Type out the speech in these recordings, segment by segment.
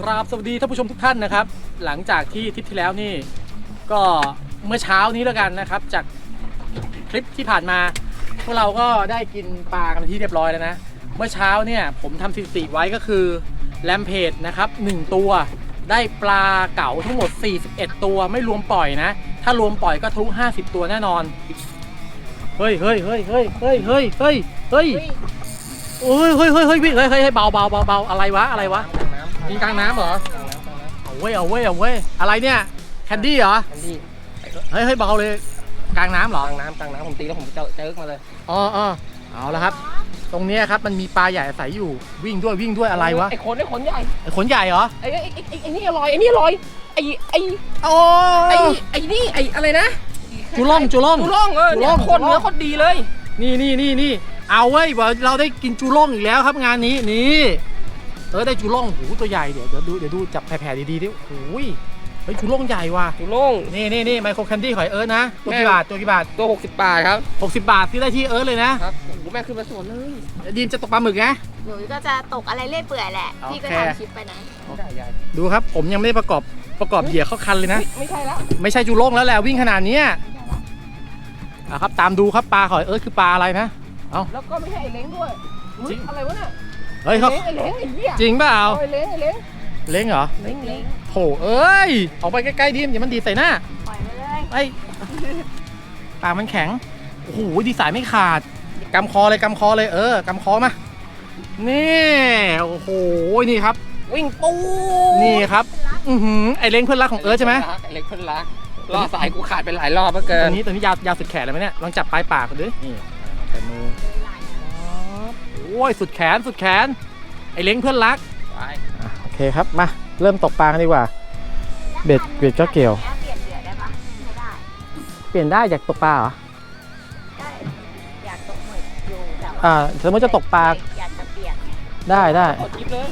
ครับสวัสดีท่านผู้ชมทุกท่านนะครับ หลังจากที่ทริปที่แล้วนี่ก็เมื่อเช้านี้แล้วกันนะครับ จากคลิปที่ผ่านมา พวกเราก็ได้กินปลากันที่เรียบร้อยแล้วนะ เมื่อเช้าเนี่ยผมทำสถิติไว้ก็คือแลมเพจนะครับ1ตัวได้ปลาเก๋าทั้งหมด 41 ตัวไม่รวมปล่อยนะ ถ้ารวมปล่อยก็ทะลุ50 ตัวแน่นอน เฮ้ยเฮ้ยเฮ้ยเฮ้ยเฮ้ยเฮ้ยเฮ้ยเฮ้ยโอ้ยเฮ้ยเฮ้ยเฮ้ยพี่เฮ้ยเฮ้ยเฮ้ยเบาเบาเบาเบาอะไรวะอะไรวะ มีกลางน้ำเหรอเอาเว้ยเอาเว้ยเอาเว้ยอะไรเนี่ยแคนดี้เหรออันที่เฮ้ยเฮ้ยเบาเลยกลางน้ำเหรกอลางน้ำกลางน้ำผมตีแล้วผมเจอเจอมาเลยอ๋ออ๋อเอาละครับ ตรงเนี้ยครับมันมีปลาใหญ่อาศัยอยู่วิ่งด้วยวิ่งด้วยอะไรวะไอ้ขนไอ้ขนใหญ่ไอ้ขนใหญ่เหรอไอ้ไอ้ไอ้ไอ้ไอ้นี่อร่อยไอ้นี่อร่อยไอ้ไอ้โอ้ไอ้ไอ้นี่ไอ้อะไรนะจุล่องจุล่องจูร่องเออเนี่ยจูร่องโคตรเนื้อโคตรดีเลย นี่นี่นี่นี่เอาเว้ยเราได้กินจุล่องอีกแล้วครับงานนี้นี่ เออได้จุล่องหูตัวใหญ่เดี๋ยวเดี๋ยวดูเดี๋ยวดูจับแผ่ๆดีๆดิโอ้ยเฮ้ยจุล่องใหญ่ว่ะจูร่องนี่นี่นี่ไมโครแคนดี้หอยเอิร์ธนะตัวแม่กี่บาทตัวกี่บาทตัว 60 บาทครับ 60 บาทที่ได้ที่เอิร์ธเลยนะครับโอ้โหแม่ขึ้นมาสวนเลยดีมจะตกปลาหมึกนะ หนูก็จะตกอะไรเรื่อยเปื่อยแหละโอเคพี่ก็ทำคลิปไปนะใหญ่ใหญ่ดูครับผมยังไม่ได้ประกอบประกอบเหยื่อเข้าคันเลยนะ ไม่ใช่แล้วไม่ใช่จูโล่งแล้วแหละวิ่งขนาดเนี้ยอะครับตามดูครับปลาหอยเอิร์ธคือปลาอะไรนะ แล้วก็ไม่ใช่ไอ้เล้งด้วยอุ๊ยจริง อะไรวะเนี่ย เฮ้ยเขาไอ้เล้งไอ้เหี้ยจริงเปล่าเอาไอ้เล้งไอ้เล้งเล้งเหรอเล้งเล้งโถเอ้ย ออกไปใกล้ๆดิมอย่ามันดีดใส่หน้า ปล่อยไปเลยไอ้ปากมันแข็ง โอ้โห ดีสายไม่ขาด กำคอเลย กำคอเลย เออ กำคอมา นี่ โอ้โห นี่ครับ วิ่งปูนี่ครับ อือหือ ไอเล้งเพื่อนรักของเอิร์ธใช่ไหมไอ้เล้งเพื่อนรักล่อสายกูขาดไปหลายรอบเหลือเกิตัวนนี้ตัวนี้ยาวยาวสุดแขนเลยไหมเนี่ย ลองจับปลายปากกันดินี่แต่มือโอ้ยสุดแขนสุดแขน ไอเล้งเพื่อนรัก ไปโอเคครับ มา เริ่มตกปลากันดีกว่า เบ็ดเบ็ดก็เกี่ยว เปลี่ยนเหยื่อได้ปะไม่ได้ เปลี่ยนได้อยากตกปลาเหรอ ได้ อยากตกหมึกอยู่แต่ว่าอ่า สมมติจะตกปลา อยากจะเปลี่ยนไงได้ได้ กดคลิปเลย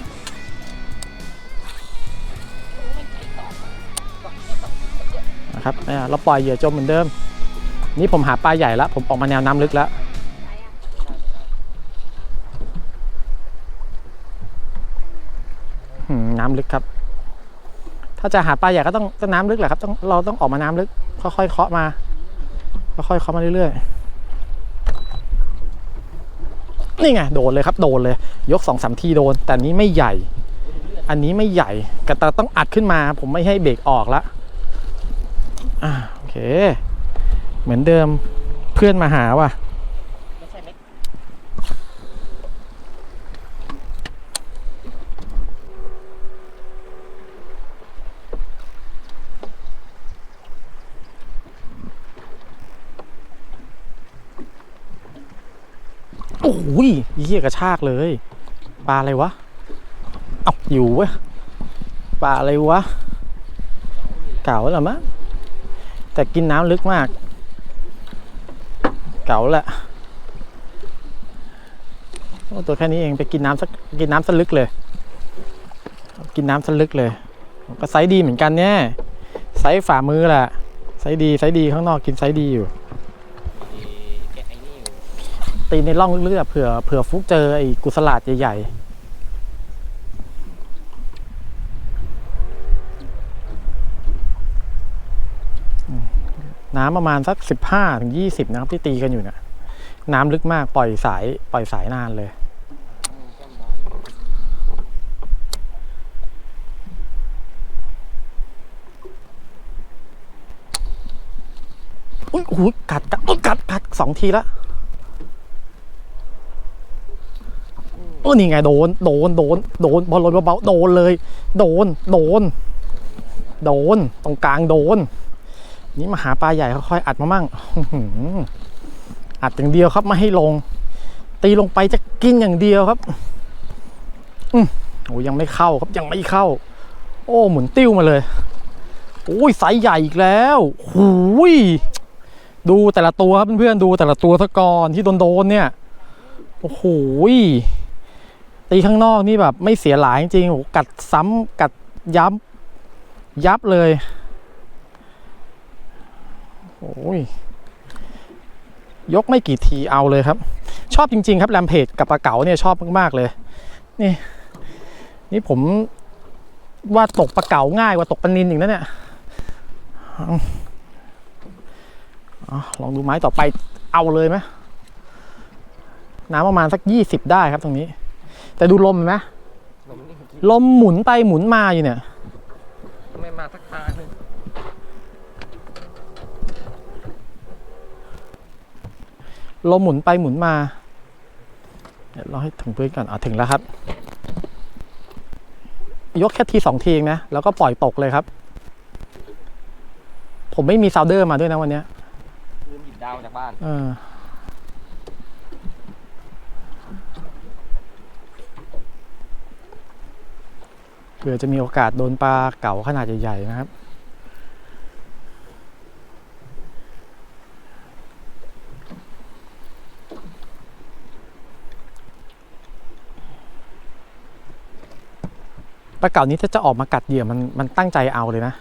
นะครับเนี่ยเราปล่อยเหยื่อจมเหมือนเดิม นี่ผมหาปลาใหญ่แล้ว ผมออกมาแนวน้ำลึกแล้ว หืม น้ำลึกครับ ถ้าจะหาปลาใหญ่ก็ต้องก็น้ำลึกแหละครับต้องเราต้องออกมาน้ำลึก ค่อยๆเคาะมาค่อยๆเคาะมาเรื่อยๆนี่ไงโดนเลยครับ โดนเลย ยกสองสามทีโดน แต่นนี้ไม่ใหญ่ อันนี้ไม่ใหญ่กระตาต้องอัดขึ้นมา ผมไม่ให้เบรกออกละอ่าโอเค เหมือนเดิมเพื่อนมาหาว่ะ ไม่ใช่เม็ด โอ้โหเหี้ยกระชากเลย ปลาอะไรวะเอาอยู่เว้ยปลาอะไรวะ เก๋าเหรอมะแต่กินน้ำลึกมาก เก๋าแหละโอ้ตัวแค่นี้เองไปกินน้ำสักกินน้ำสลึกเลย กินน้ำสลึกเลย ก็ไซส์ดีเหมือนกันเนี่ยไซส์ฝ่ามือแหละไซส์ดีไซส์ดีข้างนอกกินไซส์ดีอยู่ ตีในร่องลึกๆอะเผื่อเผื่อฟุกเจอไอ้กุสลาดใหญ่ๆน้ำประมาณสักสิบห้าถึงยี่สิบนะครับที่ตีกันอยู่เนี่ยน้ำลึกมากปล่อยสายปล่อยสายนานเลยอุ้ยโอ้โหกัดกัดกัดกัดสองทีละ อ้นี่ไงโดน โดน โดน โดนบอลลนเบาๆโดนเลย โดน โดน โดน ตรงกลางโดน นี่มาหาปลาใหญ่ค่อยๆอัดมามั่งอัดอย่างเดียวครับไม่ให้ลง ตีลงไปจะกินอย่างเดียวครับอืมโอ้ยังไม่เข้าครับยังไม่เข้า โอ้หมุนติ้วมาเลยโอ้ยไซส์ใหญ่อีกแล้วหูยดูแต่ละตัวครับเพื่อนๆดูแต่ละตัวซะกอนที่โดนๆเนี่ย โอ้โหย ตีข้างนอกนี่แบบไม่เสียหลายจริงๆโอ้โหกัดซ้ำกัดยับยับเลยโอ้ยยกไม่กี่ทีเอาเลยครับ ชอบจริง ๆ ครับแรมเพจกับปลาเก๋าเนี่ยชอบมากๆเลย นี่ นี่ผมว่าตกปลาเก๋าง่ายกว่าตกปลานินอีกนะเนี่ยอาเอลองดูไม้ต่อไปเอาเลยไหมน้ำประมาณสักยี่สิบได้ครับตรงนี้ แต่ดูลมเห็นไหมลมนี่เมื่อกี้ลมหมุนไปหมุนมาอยู่เนี่ย ไม่มาสักทางหนึงลมหมุนไปหมุนมาเดี๋ยวเราให้ถึงพื้นก่อนอะถึงแล้วครับ ยกแค่ทีสองทีเองนะ แล้วก็ปล่อยตกเลยครับ ผมไม่มีซาวเดอร์มาด้วยนะวันเนี้ยลืมหยิบดาวจากบ้าน เออ ผื่อจะมีโอกาสโดนปลาเก๋าขนาดใหญ่ๆนะครับปลาเก๋านี้ถ้าจะออกมากัดเหยื่อมันมันตั้งใจเอาเลยนะ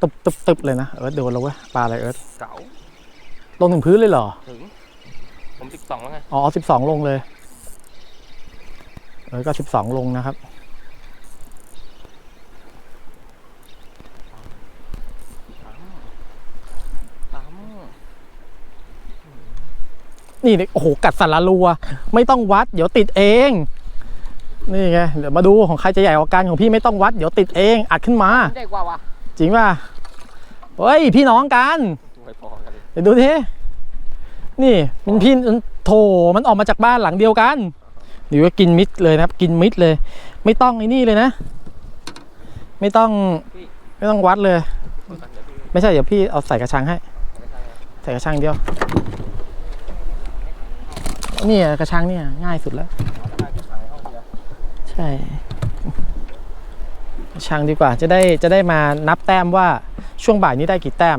ตึบตึบตึบเลยนะเอิร์ธโดนแล้วเว้ยปลาอะไรเอิร์ธเก๋าลงถึงพื้นเลยเหรอถึง ผมสิบสองแล้วไง อ๋อสิบสองลงเลย เออก็สิบสองลงนะครับ ตาม นี่เนี่ยโอ้โหกัดสันละรัว ไม่ต้องวัด เดี๋ยวติดเอง นี่ไงเดี๋ยวมาดูของใครจะใหญ่กว่ากันของพี่ไม่ต้องวัดเดี๋ยวติดเองอัดขึ้นมาใหญ่กว่าวะจริงป่ะเฮ้ยพี่น้องกันไม่พอกันเลยเดี๋ยวดูทีนี่มันพี่มันโถมันออกมาจากบ้านหลังเดียวกันเดี๋ยวก็กินมิดเลยนะครับ กินมิดเลย ไม่ต้องไอ้นี่เลยนะ ไม่ต้องไม่ต้องวัดเลยเดี๋ยวพี่ไม่ใช่เดี๋ยวพี่เอาใส่กระชังให้ไปทางไหนใส่กระชังเดียว เนี่ยกระชังเนี่ยง่ายสุดแล้ว ใช่ กระชังดีกว่าจะได้จะได้มานับแต้มว่าช่วงบ่ายนี้ได้กี่แต้ม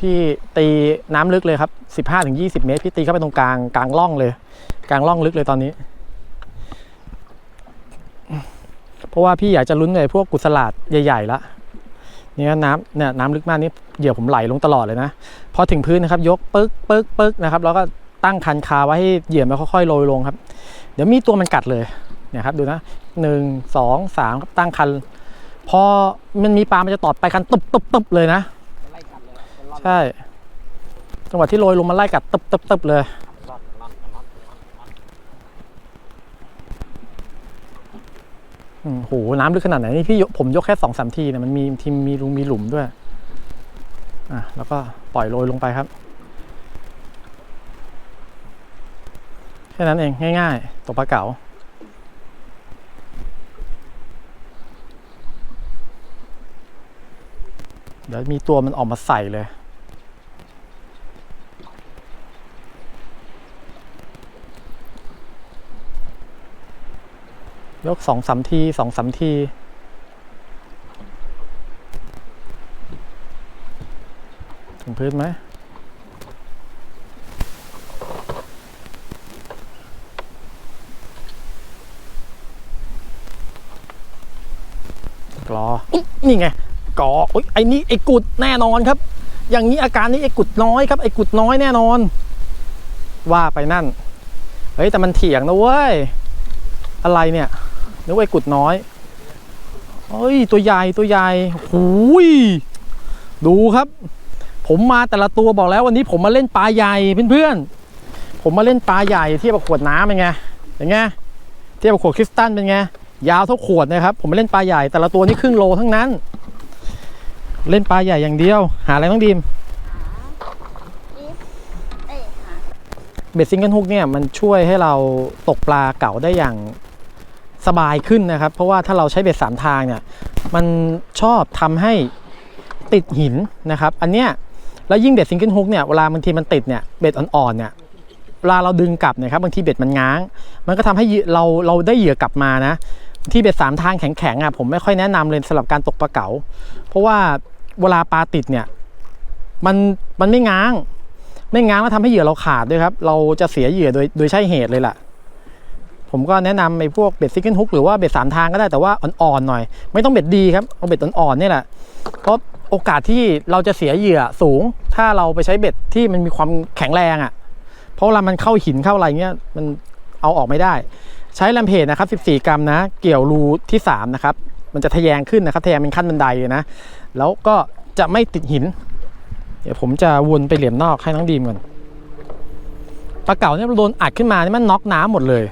พี่ตีน้ำลึกเลยครับ 15ถึง20 เมตร พี่ตีเข้าไปตรงกลางกลางร่องเลย กลางร่องลึกเลยตอนนี้ เพราะว่าพี่อยากจะลุ้นเลยพวกกุศลาดใหญ่ๆละ เนี่ยน้ำเนี่ยน้ำลึกมากนี่เหยื่อผมไหลลงตลอดเลยนะพอถึงพื้นนะครับ ยกปึ๊กปึ๊กปึ๊กนะครับ แล้วก็ตั้งคันคาไว้ให้เหยื่อมันค่อยๆโรยลงครับ เดี๋ยวมีตัวมันกัดเลยเนี่ยครับดูนะหนึ่งสองสามครับตั้งคัน พอมันมีปลามันจะตอดไปคันตุบตุบตุบเลยนะใช่จังหวะที่โรยลงมาไล่กัดตึบตึบตึบเลย ร่อนร่อนร่อนร่อน อืม โหน้ำลึกขนาดไหนนี่พี่ผมยกแค่สองสามทีเนี่ยมันมีทีมมีรูมีหลุมด้วย อะแล้วก็ปล่อยโรยลงไปครับ แค่นั้นเองง่ายๆตกปลาเก๋าเดี๋ยวมีตัวมันออกมาใส่เลย ยกสองสามทีสองสามที ถึงพื้นไหมกรออนี่ไงกออุ๊ยไอ้นี่ไอ้กุดแน่นอนครับ อย่างนี้อาการนี้ไอ้กุดน้อยครับไอ้กุดน้อยแน่นอน ว่าไปนั่น เฮ้ยแต่มันเถียงนะเว้ย อะไรเนี่ย นึกว่าไอ้กุดน้อยเฮ้ยตัวใหญ่ตัวใหญ่หูยดูครับ ผมมาแต่ละตัวบอกแล้ววันนี้ผมมาเล่นปลาใหญ่เพื่อนๆผมมาเล่นปลาใหญ่เทียบกับขวดน้ำเป็นไงเป็นไงเทียบกับขวดคริสตัลเป็นไงยาวเท่าขวดนะครับผมมาเล่นปลาใหญ่แต่ละตัวนี่ครึ่งโลทั้งนั้น เล่นปลาใหญ่อย่างเดียว หาอะไรต้องดีมหาอีฟเอ้ยหาเบ็ดซิงเกิลฮุกเนี่ยมันช่วยให้เราตกปลาเก๋าได้อย่าง สบายขึ้นนะครับ เพราะว่าถ้าเราใช้เบ็ดสามทางเนี่ยมันชอบทำให้ติดหินนะครับ อันเนี้ยแล้วยิ่งเบ็ดซิงเกิลฮุกเนี่ยเวลาบางทีมันติดเนี่ยเบ็ดอ่อนๆเนี่ยเวลาเราดึงกลับเนี่ยครับบางทีเบ็ดมันง้าง มันก็ทำให้เราเราได้เหยื่อกลับมานะที่เบ็ดสามทางแข็งๆอะผมไม่ค่อยแนะนำเลยสำหรับการตกปลาเก๋าเพราะว่าเวลาปลาติดเนี่ยมันมันไม่ง้าง ไม่ง้างแล้วทำให้เหยื่อเราขาดด้วยครับ เราจะเสียเหยื่อโดยโดยใช่เหตุเลยล่ะ ผมก็แนะนำไอ้พวกเบ็ดซิกเกิลฮุกหรือว่าเบ็ดสามทางก็ได้แต่ว่าอ่อนๆหน่อย ไม่ต้องเบ็ดดีครับเอาเบ็ดอ่อนๆนี่แหละเพราะโอกาสที่เราจะเสียเหยื่อสูง ถ้าเราไปใช้เบ็ดที่มันมีความแข็งแรงอะ่ะ เพราะเวลามันเข้าหินเข้าอะไรเงี้ยมันเอาออกไม่ได้ ใช้แลมเพจนะครับ 14 กรัมนะ เกี่ยวรูที่ 3 นะครับ มันจะทะแยงขึ้นนะครับทะแยงเป็นขั้นบันไดเลยนะ แล้วก็จะไม่ติดหิน เดี๋ยวผมจะวนไปเหลี่ยมนอกให้น้องดีมก่อนปลาเก๋าเนี่ยโดนอัดขึ้นมานี่มันน็อกน้ำหมดเลย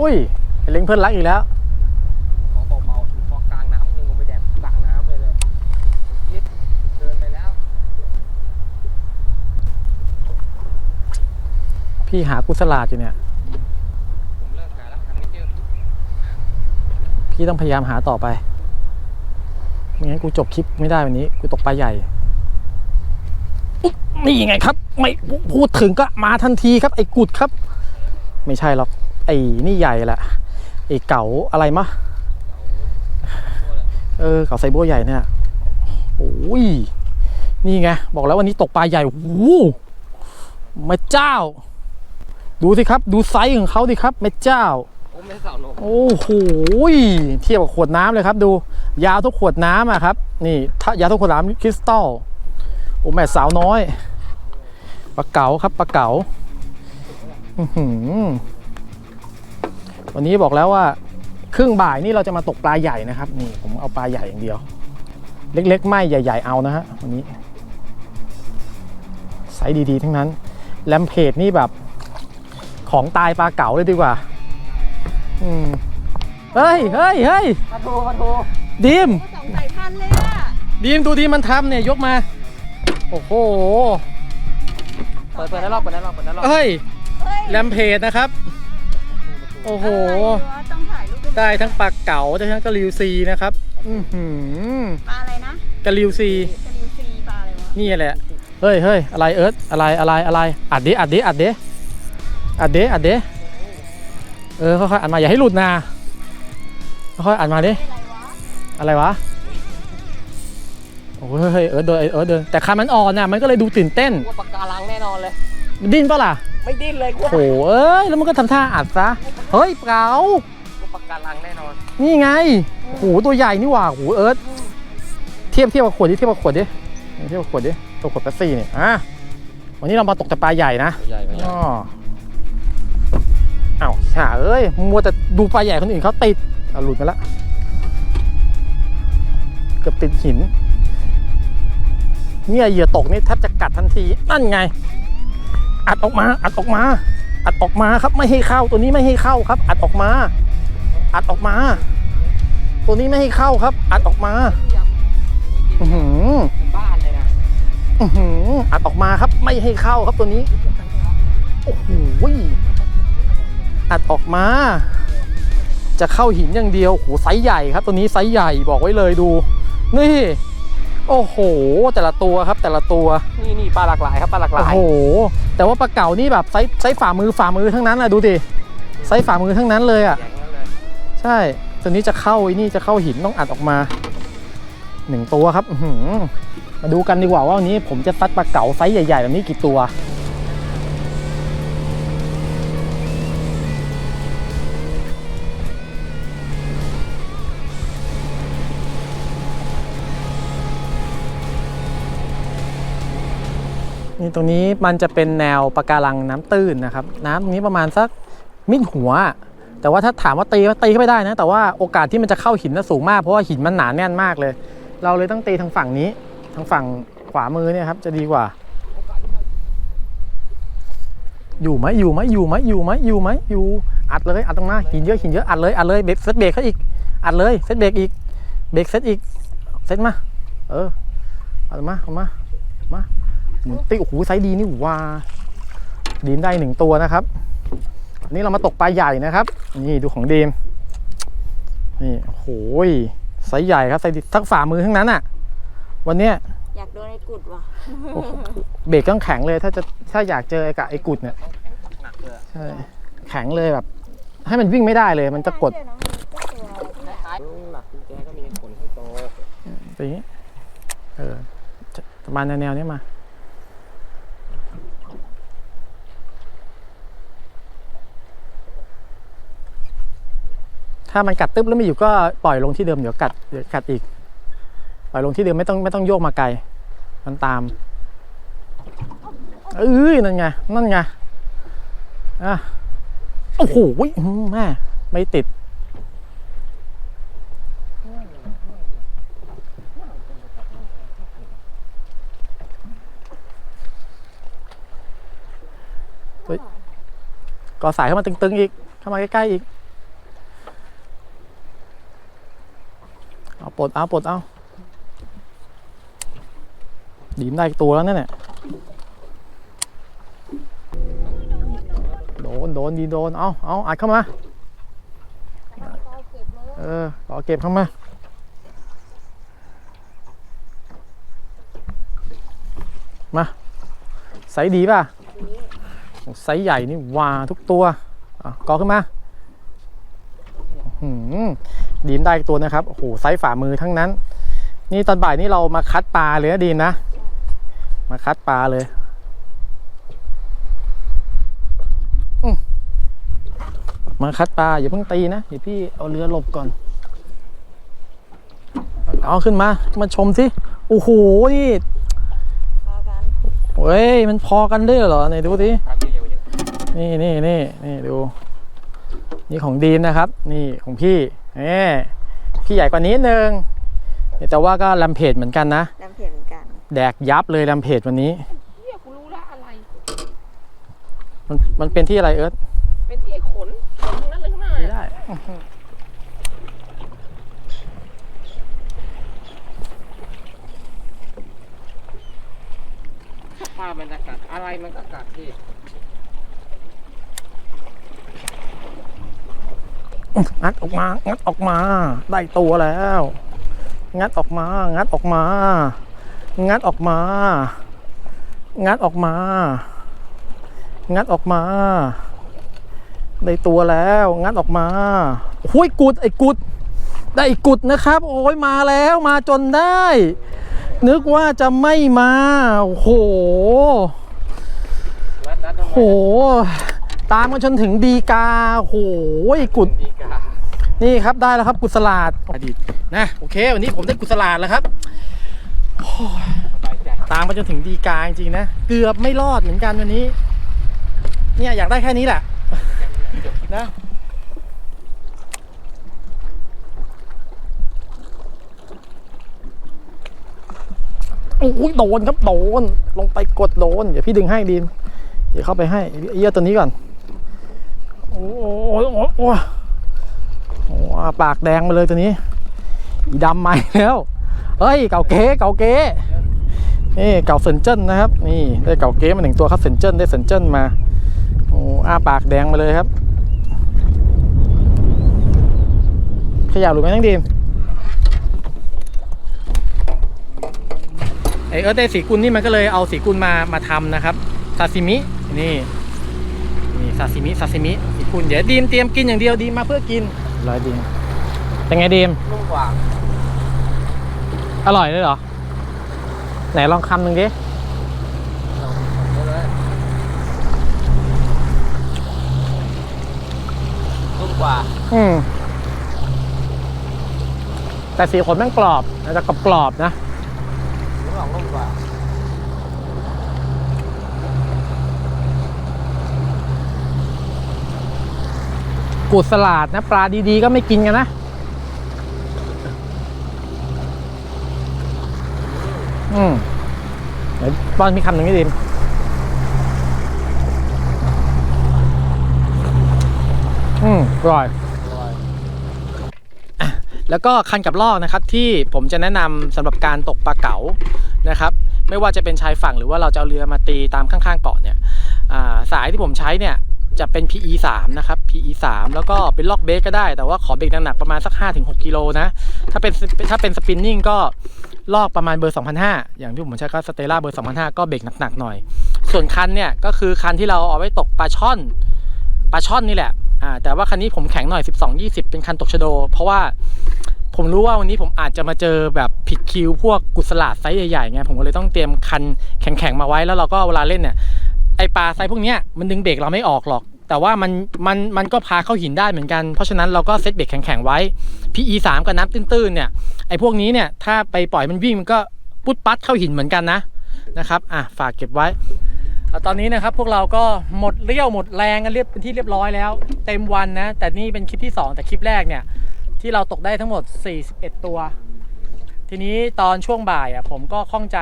อุ้ยไอ้เล้งเพื่อนรักอีกแล้วขอเบาๆถึงพอกลางน้ำยังลงไปแดกกลางน้ำเลยเลยคิดเกินไปแล้ว พี่หากุศลาดอยู่เนี่ย ผมเลิกหาแล้วหาไม่เจอพี่ต้องพยายามหาต่อไป ไม่งั้นกูจบคลิปไม่ได้วันนี้ กูตกปลาใหญ่อุ๊ยนี่ไงครับ ไม่พูดถึงก็มาทันทีครับ ไอ้กุดครับ ไม่ใช่หรอกไอ้นี่ใหญ่แหละไอ้เก๋าอะไรมะเออเก๋าไซโบใหญ่เนี่ยโอ้ยนี่ไงบอกแล้ววันนี้ตกปลาใหญ่โอ้โหแม่เจ้า ดูสิครับ ดูไซส์ของเขาดิครับแม่เจ้าโอ้ไม่สาวนมโอ้โหเทียบกับขวดน้ำเลยครับ ดู ยาวทุกขวดน้ำอะครับ นี่ถ้ายาวทุกขวดน้ำคริสตัลโอ้แม่สาวน้อยปลาเก๋าครับปลาเก๋าอือหือ วันนี้บอกแล้วว่าครึ่งบ่ายนี่เราจะมาตกปลาใหญ่นะครับ นี่ผมเอาปลาใหญ่อย่างเดียว เล็ก ๆ ไม่ใหญ่ ๆ เอานะฮะวันนี้ไซส์ดีๆ ทั้งนั้นแลมเพจนี่แบบของตายปลาเก๋าเลยดีกว่า อืมเฮ้ยเฮ้ยเฮ้ยมาทูมาทูดีมสองสายพันธุ์เลยอะดีมดูดีมันทำเนี่ยยกมา โอ้โหเปิดเปิดได้รอบเปิดได้รอบเปิดได้รอบเฮ้ยเฮ้ยแรมเพจนะครับ โอ้โห อะไรวะต้องถ่ายรูปเป็นได้ทั้งปลาเก๋าได้ทั้งกะลิวซีนะครับ อือหือปลาอะไรนะกะลิวซี กระลิวซีปลาอะไรวะนี่แหละ เฮ้ยเฮ้ยอะไรเอิร์ธอะไรอะไรอะไร อัดดิอัดดิอัดดิอัดดิอัดดิเออค่อยๆอัดมาอย่าให้หลุดนะค่อยๆอัดมาดิ อะไรวะอะไรวะ โอ้ยเฮ้ยเอิร์ธเดินเอิร์ธเดินแต่คันมันอ่อนน่ะมันก็เลยดูตื่นเต้น ว่าปากการังแน่นอนเลย ดิ้นปะล่ะ ไม่ดิ้นเลยกูโหเอ้ยแล้วมันก็ทำท่าอัดซะ เฮ้ยเปล่าว่าปากการังแน่นอน นี่ไงโหตัวใหญ่นี่หว่าโหเอิร์ธเทียบเทียบกับขวดดิเทียบกับขวดดิเทียบกับขวดดิตัวขวดแป๊บซี่เนี่ยอะวันนี้เรามาตกแต่ปลาใหญ่นะใหญ่ไปอ๋ออ้าวหาเอ้ยมัวแต่ดูปลาใหญ่คนอื่นเขาติดเอาหลุดมาละเกือบติดหิน เนี่ยเหยื่อตกนี่แทบจะกัดทันทีนั่นไง อัดออกมา อัดออกมา อัดออกมาครับไม่ให้เข้า ตัวนี้ไม่ให้เข้าครับ อัดออกมา อัดออกมา ตัวนี้ไม่ให้เข้าครับ อัดออกมา อือหือบ้านเลยนะอื้อหืออัดออกมาครับ ไม่ให้เข้าครับตัวนี้โอ้โหอัดออกมา จะเข้าหินอย่างเดียวโอ้โหไซส์ใหญ่ครับ ตัวนี้ไซส์ใหญ่บอกไว้เลยดู นี่ โอ้โห แต่ละตัวครับแต่ละตัวนี่นี่ปลาหลากหลายครับปลาหลากหโอ้ลายโห แต่ว่าปลาเก๋านี่แบบไซส์ไซส์ฝ่ามือฝ่ามือทั้งนั้นนะดูดิไซส์ฝ่ามือทั้งนั้นเลยอะอย่างนั้นเลยใช่ตัวนี้จะเข้าไอ้นี่จะเข้าหินต้องอัดออกมาหนึ่งตัวครับอื้อหือมาดูกันดีกว่าว่าวันนี้ผมจะซัดปลาเก๋าไซส์ใหญ่ๆแบบนี้กี่ตัว ตรงนี้มันจะเป็นแนวปะการังน้ำตื้นนะครับ น้ำตรงนี้ประมาณสักมิดหัว แต่ว่าถ้าถามว่าตีตีเข้าไปได้นะ แต่ว่าโอกาสที่มันจะเข้าหินน่ะสูงมากเพราะว่าหินมันหนาแน่นมากเลย เราเลยต้องตีทางฝั่งนี้ ทางฝั่งขวามือเนี่ยครับจะดีกว่า อยู่ไหมอยู่ไหมอยู่ไหมอยู่ไหมอยู่ไหมอยู่อัดเลยอัดตรงหน้าหินเยอะหินเยอะอัดเลยอัดเลยเบรกเซตเบรกเขาอีกอัดเลยเซตเบรกอีกเบรกเซตอีกเซตมาเออเอามาเอามามา หมุนตีโอ้โหไซส์ดีนี่หว่าดีมได้หนึ่งตัวนะครับอันนี้เรามาตกปลาใหญ่นะครับ นี่ดูของดีมนี่โอ้โหไซส์ใหญ่ครับไซส์ดีทั้งฝ่ามือทั้งนั้นอะ วันเนี้ยอยากโดนไอ้กุดว่ะโอ้โหเบรกต้องแข็งเลยถ้าจะถ้าอยากเจอไอ้กะไอ้กุดเนี่ยต้องแข็งหนักเลยใช่แข็งเลยแบบ ให้มันวิ่งไม่ได้เลย มันจะกดเชื่อน้องก็ตัวคล้ายๆหนักกุญแจก็มีขนข้างโตไปอย่างนี้เออจะประมาณแนวๆนี้มา ถ้ามันกัดตึ๊บแล้วไม่อยู่ก็ปล่อยลงที่เดิมเดี๋ยวกัดเดี๋ยวกัดอีก ปล่อยลงที่เดิมไม่ต้องไม่ต้องโยกมาไกล มันตามเอ้ยนั่นไงนั่นไงอะโอ้โหแม่ไม่ติดก่อสายเข้ามาตึงๆอีก เข้ามาใกล้ๆอีก เอา ปลดเอาปลดเอาดีมได้ตัวแล้วนั่นแหละโดนโดนดีโดน เอาเอาอัดเข้ามา เออต่อเก็บเข้ามามาไซส์ดีป่ะไซส์ใหญ่นี่วาทุกตัวอะกอขึ้นมาหือ ดีมได้อีกตัวนะครับโอ้โหไซส์ฝ่ามือทั้งนั้น นี่ตอนบ่ายนี่เรามาคัดปลาเลยนะดีมนะ มาคัดปลาเลยอื้อมาคัดปลาอย่าเพิ่งตีนะเดี๋ยวพี่เอาเรือหลบก่อน เอาขึ้นมา มาชมสิโอ้โหนี่พอกันเฮ้ยมันพอกันด้วยเหรอไหนดูสิตามเยอะเยอะนี่นี่นี่นี่ดู นี่ของดีมนะครับ นี่ของพี่ เอ้พี่ใหญ่กว่านี้นึงแต่ว่าก็ลำเพจเหมือนกันนะน้ำเผ็ดเหมือนกัน แดกยับเลยลำเพจวันนี้เฮียกูรู้ละอะไร มันมันเป็นที่อะไรเอิร์ธเป็นที่ไอ้ขนขนทั้งนั้นเลยข้างหน้าไม่เนี่ยได้ปลามันจะกัดอะไรมันก็กัดที่ งัดออกมา งัดออกมา ได้ตัวแล้ว งัดออกมา งัดออกมา งัดออกมา งัดออกมา งัดออกมา ได้ตัวแล้ว งัดออกมาหุยกุดไอ้กุด ได้กุดนะครับ โอ้ยมาแล้วมาจนได้ นึกว่าจะไม่มา โอ้โหโอ้โหตามมาจนถึงดีกาโอ้โหกุดด นี่ครับได้แล้วครับกุศลาดอดีตนะโอเค วันนี้ผมได้กุศลาดแล้วครับตามมาจนถึงดีกาจริงๆนะเกือบไม่รอดเหมือนกันวันนี้ เนี่ยอยากได้แค่นี้แหละนะโอ้ยโดนครับโดนลงไปกดโดนเดี๋ยวพี่ดึงให้ดีมเดี๋ยวเข้าไปให้ไอ้เอี้ยตัวนี้ก่อน โอ้โหโอ้โห โอ้ปากแดงมาเลยตัวนี้อีดำใหม่แล้วเฮ้ยเก่าเก๋เก่าเก๋นี่เก่าเซนเจิ้นนะครับนี่ได้เก่าเก๋มาหนึ่งตัวครับเซนเจิ้นได้เซนเจิ้นมาโอ้อ้าปากแดงมาเลยครับขยับหรือไม่ต้งดีมไอเอิร์ธได้สีกุลนี่มันก็เลยเอาสีกุลมามาทำนะครับซาซิมินี่นี่ซาซิมิซาซิมิสีกุลเดี๋ยวดีมเตรียมกินอย่างเดียวดีมมาเพื่อกิน ร้อยดีมเป็นไงดีมนุ่มกว่า อร่อยเลยเหรอ ไหนลองคำหนึ่งดิเอาเลยนุ่มกว่า อืม แต่สีขนแม่งกรอบนะจะกรอบๆนะนุ่มหลองนุ่มกว่า กูดสลัดนะปลาดีๆ ก็ไม่กินกันนะอืมเดี๋ยวป้อนมีคำหนึ่งให้ดิมอืมอร่อยอร่อย แล้วก็คันกับลอกนะครับ ที่ผมจะแนะนำสำหรับการตกปลาเก๋านะครับ ไม่ว่าจะเป็นชายฝั่งหรือว่าเราจะเอาเรือมาตีตามข้างๆเกาะเนี่ยอ่าสายที่ผมใช้เนี่ย จะเป็น PE 3นะครับ PE 3แล้วก็เป็นล็อกเบสก็ได้ แต่ว่าขอเบรกหนักๆประมาณสัก 5-6กิโลนะ ถ้าเป็นถ้าเป็นสปินนิ่งก็ลอกประมาณเบอร์2,500อย่างที่ผมใช้ก็สเตล่าเบอร์2,500ก็เบรกหนักๆหน่อย ส่วนคันเนี่ยก็คือคันที่เราเอาไว้ตกปลาช่อนปลาช่อนนี่แหละอ่าแต่ว่าคันนี้ผมแข็งหน่อย 12-20 เป็นคันตกชะโด เพราะว่าผมรู้ว่าวันนี้ผมอาจจะมาเจอแบบผิดคิวพวกกุศลาดไซส์ใหญ่ๆไงผมก็เลยต้องเตรียมคันแข็งๆมาไว้แล้วเราก็เวลาเล่นเนี่ย ไอปลาไซส์พวกเนี้ยมันดึงเบรกเราไม่ออกหรอก แต่ว่ามันมันมันก็พาเข้าหินได้เหมือนกัน เพราะฉะนั้นเราก็เซตเบ็ดแข็งๆไว้ PE 3กับน้ำตื้นๆเนี่ยไอพวกนี้เนี่ยถ้าไปปล่อยมันวิ่งมันก็ปุ๊ดปัดเข้าหินเหมือนกันนะนะครับอะฝากเก็บไว้ตอนนี้นะครับพวกเราก็หมดเรี่ยวหมดแรงกันเรียบเป็นที่เรียบร้อยแล้ว เต็มวันนะแต่นี่เป็นคลิปที่ 2 แต่คลิปแรกเนี่ยที่เราตกได้ทั้งหมด 41 ตัว ทีนี้ตอนช่วงบ่ายอะผมก็ข้องใจ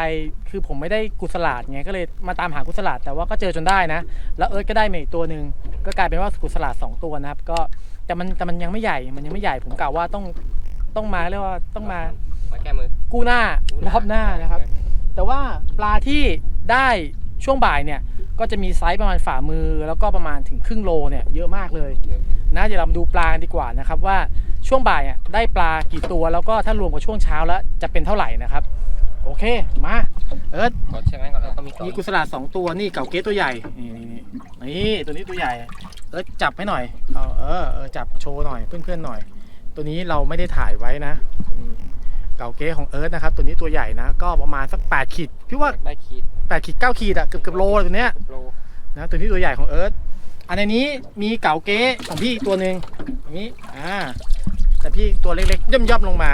คือผมไม่ได้กุศลาดไงก็เลยมาตามหากุศลาดแต่ว่าก็เจอจนได้นะ แล้วเอิร์ธก็ได้มาอีกตัวหนึ่งก็กลายเป็นว่ากุศลาดสองตัวนะครับก็แต่มันแต่มันยังไม่ใหญ่มันยังไม่ใหญ่ผมกล่าวว่าต้องต้องมาเรียกว่าต้องมามาแก้มือกู้หน้ากู้หน้ารอบหน้านะครับ แต่ว่าปลาที่ได้ช่วงบ่ายเนี่ยก็จะมีไซส์ประมาณฝ่ามือแล้วก็ประมาณถึงครึ่งโลเนี่ยเยอะมากเลยเยอะ นะเดี๋ยวเรามาดูปลากันดีกว่านะครับว่าช่วงบ่ายอะได้ปลากี่ตัวแล้วก็ถ้ารวมกับช่วงเช้าแล้วจะเป็นเท่าไหร่นะครับ โอเคมาเอิร์ธกดใช่ไหมก่อนแล้วก็มีสองนี่กุศลาสองตัวนี่เก่าเก๊ตัวใหญ่นี่นี่นี่นี่ตัวนี้ตัวใหญ่เอิร์ธจับให้หน่อยเอาเออเออจับโชว์หน่อยเพื่อนๆหน่อย ตัวนี้เราไม่ได้ถ่ายไว้นะนี่เก่าเก๊ของเอิร์ธนะครับตัวนี้ตัวใหญ่นะก็ประมาณสัก8ขีดพี่ว่าได้ขีด8ขีด9ขีดอะเกือบเกือบโลเลยตัวเนี้ยโลนะตัวนี้ตัวใหญ่ของเอิร์ธ อันในนี้มีเก่าเก๊ของพี่อีกตัวหนึ่งอย่างนี้อ่าแต่พี่ตัวเล็กๆย่อมๆลงมา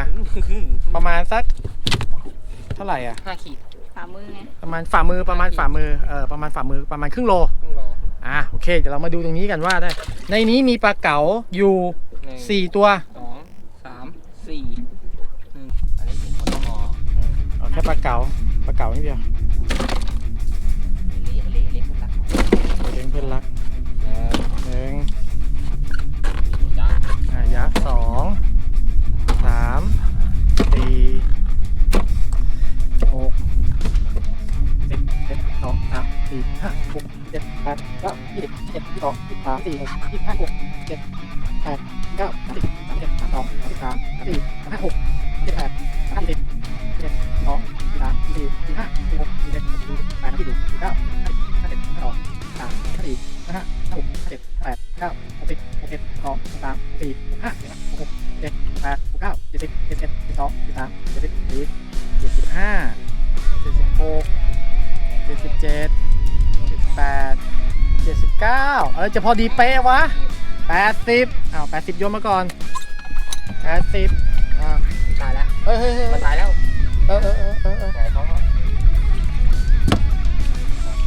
ประมาณสักเท่าไหร่อะห้าขีดฝ่ามือไงประมาณฝ่ามือประมาณฝ่ามือเออประมาณฝ่ามือประมาณครึ่งโลครึ่งโลอะโอเคเดี๋ยวเรามาดูตรงนี้กันว่าได้ ในนี้มีปลาเก๋าอยู่หนึ่งสี่ตัวสองสามสี่หนึ่งอันนี้เป็นคนมอเอาแค่ปลาเก๋าปลาเก๋านี่เดียว ห้าหกเจ็ดแปดเก้ายี่สิบเจ็ดยี่สองยี่สิบสามสี่ยี่สิบห้าหกเจ็ดแปดเก้าสิบสามเจ็ดสามสองสิบสามสี่ห้าหกเจ็ดแปดห้าสิบเจ็ดสองสามสี่สี่ห้าหกเจ็ดแปดแปดสี่เก้า เก้าเออจะพอดีเป๊ะวะแปดสิบอ้าวแปดสิบโยนมาก่อนแปดสิบอ้าวตายแล้วเฮ้ยเฮ้ยเฮ้ยมันตายแล้ว เออเออเออเออเออหงายท้องแล้ว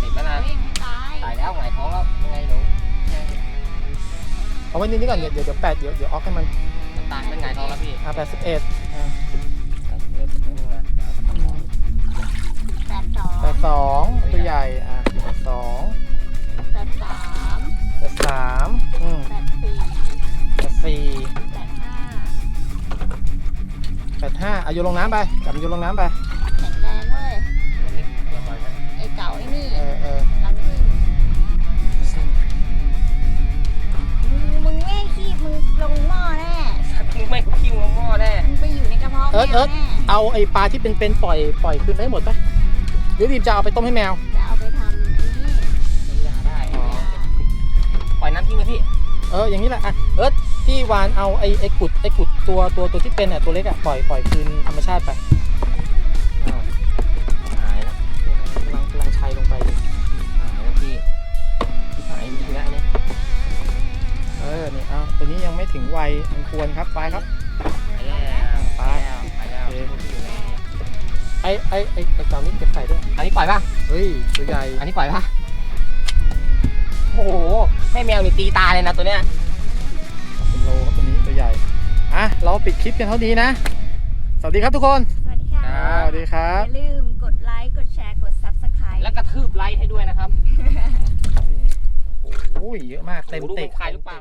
ติดแล้วนะเฮ้ยไม่ตายตายแล้วหงายท้องแล้วยังไงหนูเอาไว้นี่นี่ก่อนเดี๋ยวเดี๋ยวเดี๋ยวแปดเดี๋ยวเดี๋ยวออกให้มันมันตายมันหงายท้องแล้วพี่อ่าแปดสิบเอ็ดอ่าเออนิดนึงนะแปดสองแปดสองตัวใหญ่อะแปดสอง สามอืมแปดสี่แปดสี่แปดห้าแปดห้าเอาโยนลงน้ำไปจับมันโยนลงน้ำไป แข็งแรงเว้ยนิดเดียวไปนะไอ้เก่าไอ้นี่เออเออลำนิ่งมึงมึงแม่งขี้มึงลงหม้อแน่มึงไม่คิวงหม้อแน่มึงไปอยู่ในกระเพาะเอิร์ธแมเอิวร์ธแน่เอาไอ้ปลาที่เป็นเป็นๆปล่อยปล่อยคืนไปให้หมดไปหรือรีบจะเอาไปต้มให้แมว อออย่างนี้แหละอะเอิร์ธพี่วานเอาไอ้ไอ้กุดไอ้กุดตัวตัวตัวที่เป็นอะตัวเล็กอะปล่อยปล่อยคืนธรรมชาติไปอ้าวหายแล้วกำลังกำลังชัยลงไปอยู่หายแล้วพี่หายจริงๆนะอันนี้เออนี่เอาตัวนี้ยังไม่ถึงวัยอันควรครับไปครับไปแล้วไปแล้วไปแล้วโอเคไอ้ไอ้ไอ้ไอ้ตอนนี้เก็บใส่ด้วยอันนี้ปล่อยป่ะเฮ้ยตัวใหญ่อันนี้ปล่อยป่ะ โอ้โหให้แมวนี่ตีตาเลยนะตัวเนี้ยเป็นโลครับตัวนี้ตัวใหญ่อะเราปิดคลิปกันเท่านี้นะ สวัสดีครับทุกคน สวัสดีค่ะ สวัสดีครัอบ ย่าลืมกดไลค์ กดแชร์ กด subscribe แล้วกระทืบไลค์ให้ด้วยนะครับนี่โอ้โหเยอะมากเต็มโอ้โหดูตินใครหรือเปล่า